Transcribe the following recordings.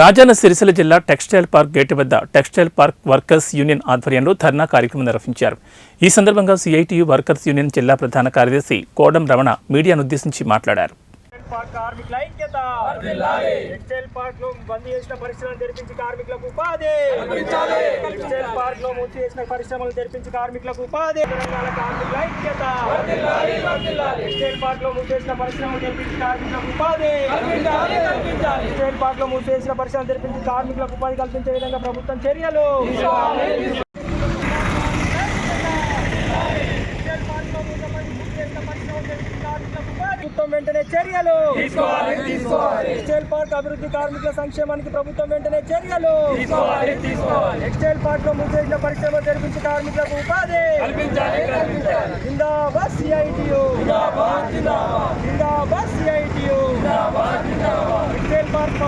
రాజన్న సిరిసిల్ల జిల్లా textile park gate వద్ద textile park workers union ఆధ్వర్యంలో ధర్నా కార్యక్రమం నిర్వహించారు. ఈ సందర్భంగా సిఐటియు వర్కర్స్ యూనియన్ జిల్లా ప్రధాన కార్యదర్శి కోడం రమణ మీడియాను ఉద్దేశించి మాట్లాడారు. పార్క్ కార్మికుల ఐక్యత. టెక్స్టైల్ పార్క్లో బంద్ చేసిన పరిశ్రమలు తెరిపించి కార్మికులకు ఉపాధి. టెక్స్టైల్ పార్క్లో మూసి చేసిన పరిశ్రమలు తెరిపించి కార్మికులకు ఉపాధి. తెలంగాణ కార్మికుల ఐక్యత. టెక్స్టైల్ పార్క్లో మూసి చేసిన పరిశ్రమలు తెరిపించి కార్మికులకు ఉపాధి. టెక్స్టైల్ పార్క్లో మూసి చేసిన పరిశ్రమలు తెరిపించి కార్మికులకు ఉపాధి కల్పించే విధంగా ప్రభుత్వం చర్యలు టెక్స్టైల్ పార్క్లో మూసి చేసిన పరిశ్రమలు తెరిపించి కార్మికులకు ఉపాధి ప్రభుత్వం వెంటనే చర్యలు. టెక్స్టైల్ పార్క్ అభివృద్ధి కార్మికుల సంక్షేమానికి ప్రభుత్వం వెంటనే చర్యలు. టెక్స్టైల్ పార్క్లో మూసేసిన పరిశ్రమ తెరిపించి కార్మికులకు ఉపాధి. జిందాబాద్ సిఐటియు జిందాబాద్ CITU textile park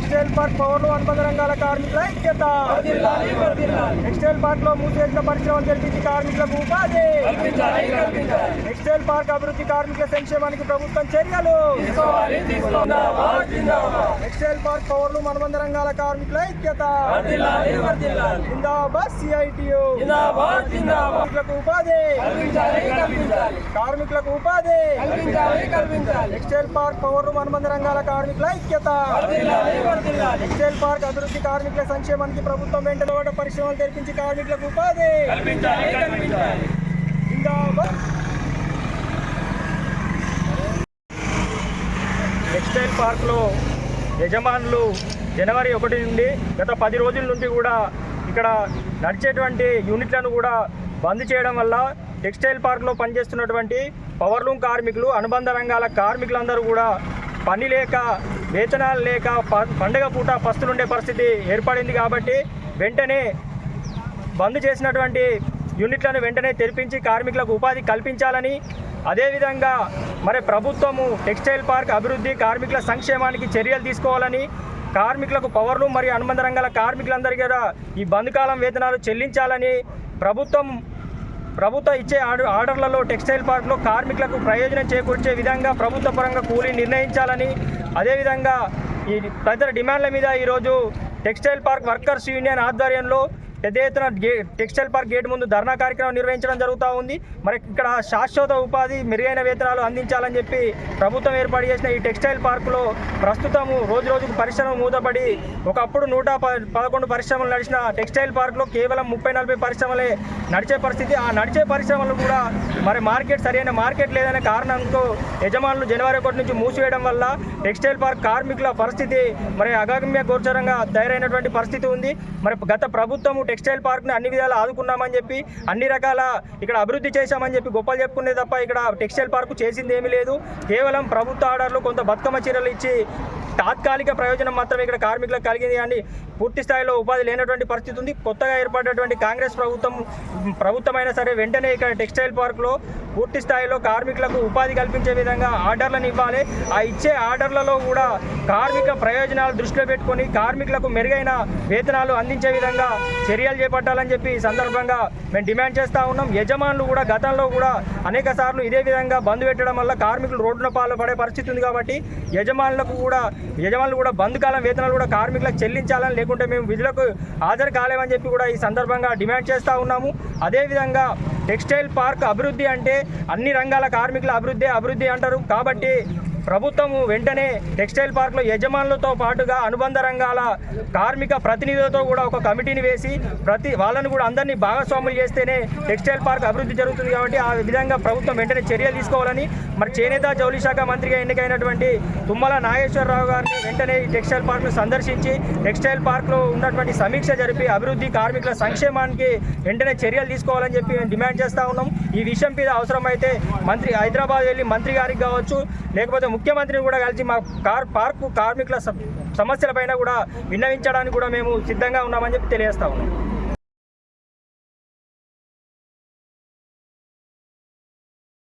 power. Park power అనుబంధ రంగాల కార్మికుల ఐక్యత. టెక్స్టైల్ పార్క్లో మూసేసిన పరిశ్రమలు తెరిపించి కార్మికులకు ఉపాధి. టెక్స్టైల్ పార్క్ అభివృద్ధి కార్మికుల సంక్షేమానికి ప్రభుత్వం చర్యలు. టెక్స్టైల్ పార్క్ పవర్లు మనబంధ రంగాల కార్మికుల ఐక్యత. జిందాబాద్ సిఐటియు కార్మికులకు ఉపాధి. కార్మికులకు ఉపాధి. టెక్స్టైల్ పార్క్ పవర్లు మనబంధ రంగాల కార్మికుల ఐక్యత. టెక్స్టైల్ పార్క్ అభివృద్ధి కార్మికుల సంక్షేమానికి ప్రభుత్వం వెంటనే ఒకటి పరిశ్రమలు తెరిపించి కార్మికులకు ఉపాధి టెక్స్టైల్ పార్క్లో యజమానులు జనవరి ఒకటి నుండి గత పది రోజుల నుండి కూడా ఇక్కడ నడిచేటువంటి యూనిట్లను కూడా బంద్ చేయడం వల్ల టెక్స్టైల్ పార్క్లో పనిచేస్తున్నటువంటి పవర్లూమ్ కార్మికులు అనుబంధ రంగాల కార్మికులందరూ కూడా పని లేక వేతనాలు లేక పండగ పూట పస్తులుండే పరిస్థితి ఏర్పడింది కాబట్టి వెంటనే బంద్ చేసినటువంటి యూనిట్లను వెంటనే తెరిపించి కార్మికులకు ఉపాధి కల్పించాలని అదేవిధంగా మరి ప్రభుత్వము టెక్స్టైల్ పార్క్ అభివృద్ధి కార్మికుల సంక్షేమానికి చర్యలు తీసుకోవాలని కార్మికులకు పవర్లు మరియు అనుబంధ రంగాల కార్మికులందరికీ కూడా ఈ బంద్ కాలం వేతనాలు చెల్లించాలని ప్రభుత్వం ప్రభుత్వం ఇచ్చే ఆర్డర్ ఆర్డర్లలో టెక్స్టైల్ పార్క్లో కార్మికులకు ప్రయోజనం చేకూర్చే విధంగా ప్రభుత్వ పరంగా కూలీ నిర్ణయించాలని అదేవిధంగా ఈ తదితర డిమాండ్ల మీద ఈరోజు టెక్స్టైల్ పార్క్ వర్కర్స్ యూనియన్ ఆధ్వర్యంలో పెద్ద ఎత్తున టెక్స్టైల్ పార్క్ గేట్ ముందు ధర్నా కార్యక్రమం నిర్వహించడం జరుగుతూ ఉంది. మరి ఇక్కడ శాశ్వత ఉపాధి మెరుగైన వేతనాలు అందించాలని చెప్పి ప్రభుత్వం ఏర్పాటు చేసిన ఈ టెక్స్టైల్ పార్కులో ప్రస్తుతము రోజు రోజుకు పరిశ్రమ మూతపడి ఒకప్పుడు నూట పదకొండు పరిశ్రమలు నడిచిన టెక్స్టైల్ పార్క్లో కేవలం ముప్పై నలభై పరిశ్రమలే నడిచే పరిస్థితి. ఆ నడిచే పరిశ్రమలు కూడా మరి మార్కెట్ సరైన మార్కెట్ లేదనే కారణంతో యజమానులు జనవరి ఒకటి నుంచి మూసివేయడం వల్ల టెక్స్టైల్ పార్క్ కార్మికుల పరిస్థితి మరి అగమ్య గోచరంగా తయారైనటువంటి పరిస్థితి ఉంది. మరి గత ప్రభుత్వము టెక్స్టైల్ పార్క్ని అన్ని విధాలు ఆదుకున్నామని చెప్పి అన్ని రకాల ఇక్కడ అభివృద్ధి చేశామని చెప్పి గొప్పలు చెప్పుకునే తప్ప ఇక్కడ టెక్స్టైల్ పార్కు చేసింది ఏమీ లేదు. కేవలం ప్రభుత్వ ఆర్డర్లు కొంత బతుకమ్మ చీరలు ఇచ్చి తాత్కాలిక ప్రయోజనం మాత్రమే ఇక్కడ కార్మికులకు కలిగింది కానీ పూర్తి స్థాయిలో ఉపాధి లేనటువంటి పరిస్థితి ఉంది. కొత్తగా ఏర్పడినటువంటి కాంగ్రెస్ ప్రభుత్వం ప్రభుత్వమైనా సరే వెంటనే ఇక్కడ టెక్స్టైల్ పార్క్లో పూర్తి స్థాయిలో కార్మికులకు ఉపాధి కల్పించే విధంగా ఆర్డర్లను ఇవ్వాలి. ఆ ఇచ్చే ఆర్డర్లలో కూడా కార్మిక ప్రయోజనాలు దృష్టిలో పెట్టుకొని కార్మికులకు మెరుగైన వేతనాలు అందించే విధంగా చర్యలు చేపట్టాలని చెప్పి ఈ సందర్భంగా మేము డిమాండ్ చేస్తూ ఉన్నాం. యజమానులు కూడా గతంలో కూడా అనేక సార్లు ఇదే విధంగా బంద్ పెట్టడం వల్ల కార్మికులు రోడ్డున పాలు పడే పరిస్థితి ఉంది కాబట్టి యజమానులకు కూడా యజమానులు కూడా బంద్ కాలం వేతనాలు కూడా కార్మికులకు చెల్లించాలని లేకుంటే మేము విధులకు హాజరు కాలేమని చెప్పి కూడా ఈ సందర్భంగా డిమాండ్ చేస్తూ ఉన్నాము. అదేవిధంగా టెక్స్టైల్ పార్క్ అభివృద్ధి అంటే అన్ని రంగాల కార్మికుల అభివృద్ధి అభివృద్ధి అంటారు. కాబట్టి ప్రభుత్వము వెంటనే టెక్స్టైల్ పార్క్లో యజమానులతో పాటుగా అనుబంధ రంగాల కార్మిక ప్రతినిధులతో కూడా ఒక కమిటీని వేసి ప్రతి వాళ్ళని కూడా అందరినీ భాగస్వాములు చేస్తేనే టెక్స్టైల్ పార్క్ అభివృద్ధి జరుగుతుంది కాబట్టి ఆ విధంగా ప్రభుత్వం వెంటనే చర్యలు తీసుకోవాలని మరి చేనేత జౌళి శాఖ మంత్రిగా ఎన్నికైనటువంటి తుమ్మల నాగేశ్వరరావు గారిని వెంటనే ఈ టెక్స్టైల్ పార్క్ను సందర్శించి టెక్స్టైల్ పార్క్లో ఉన్నటువంటి సమీక్ష జరిపి అభివృద్ధి కార్మికుల సంక్షేమానికి వెంటనే చర్యలు తీసుకోవాలని చెప్పి మేము డిమాండ్ చేస్తూ ఉన్నాం. ఈ విషయం మీద అవసరమైతే మంత్రి హైదరాబాద్ వెళ్ళి మంత్రి గారికి కావచ్చు లేకపోతే ముఖ్యమంత్రిని కూడా కలిసి మా కార్ పార్కు కార్మికుల సమస్యల సమస్యలపైన కూడా విన్నవించడానికి కూడా మేము సిద్ధంగా ఉన్నామని చెప్పి తెలియజేస్తా ఉన్నాం.